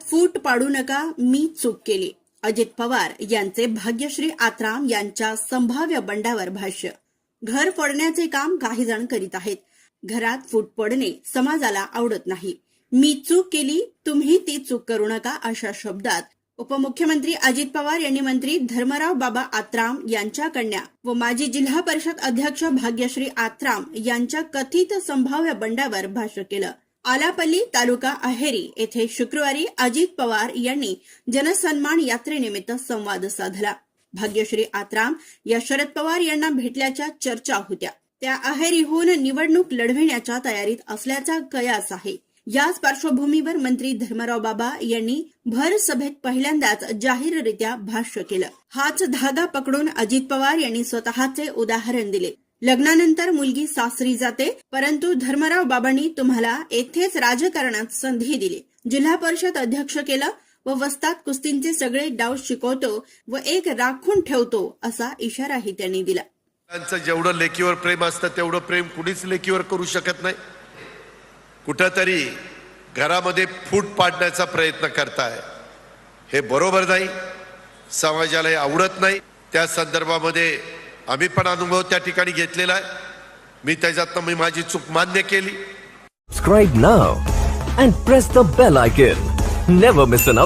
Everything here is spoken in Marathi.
फूट पाडू नका मी चूक केली. अजित पवार यांचे भाग्यश्री आत्राम यांच्या संभाव्य बंडावर भाष्य. घर फोडण्याचे काम काही जण करीत आहेत. घरात फूट पडणे समाजाला आवडत नाही. मी चूक केली तुम्ही ती चूक करू नका अशा शब्दात उपमुख्यमंत्री अजित पवार यांनी मंत्री धर्मराव बाबा आत्राम यांच्या कन्या व माजी जिल्हा परिषद अध्यक्ष भाग्यश्री आत्राम यांच्या कथित संभाव्य बंडावर भाष्य केलं. आलापल्ली तालुका अहेरी येथे शुक्रवारी अजित पवार यांनी जनसन्मान यात्रेनिमित्त संवाद साधला. भाग्यश्री आत्राम या शरद पवार यांना भेटल्याच्या चर्चा होत्या. त्या अहेरीहून निवडणूक लढविण्याच्या तयारीत असल्याचा कयास आहे. याच पार्श्वभूमीवर मंत्री धर्मराव बाबा यांनी भर सभेत पहिल्यांदाच जाहीररित्या भाष्य केलं. हाच धागा पकडून अजित पवार यांनी स्वतःचे उदाहरण दिले. लग्नानंतर मुलगी सासरी जाते परंतु धर्मराव बाबांनी तुम्हाला येथेच राजकारणात संधी दिली. जिल्हा परिषद अध्यक्ष केलं व वस्तात कुस्तींचे सगळे डाव शिकवतो व एक राखून ठेवतो असा इशाराही त्यांनी दिला. त्यांचं जेवढं लेकीवर प्रेम असतं तेवढं प्रेम कुणीच लेकीवर करू शकत नाही. कुठंतरी घरामध्ये फूट पाडण्याचा प्रयत्न करताय. हे बरोबर नाही. समाजाला आवडत नाही. त्या संदर्भामध्ये आम्ही पण अनुभव त्या ठिकाणी घेतलेला आहे. मी त्याच्यात मी माझी चूक मान्य केली. Scribe now and press the bell icon never miss an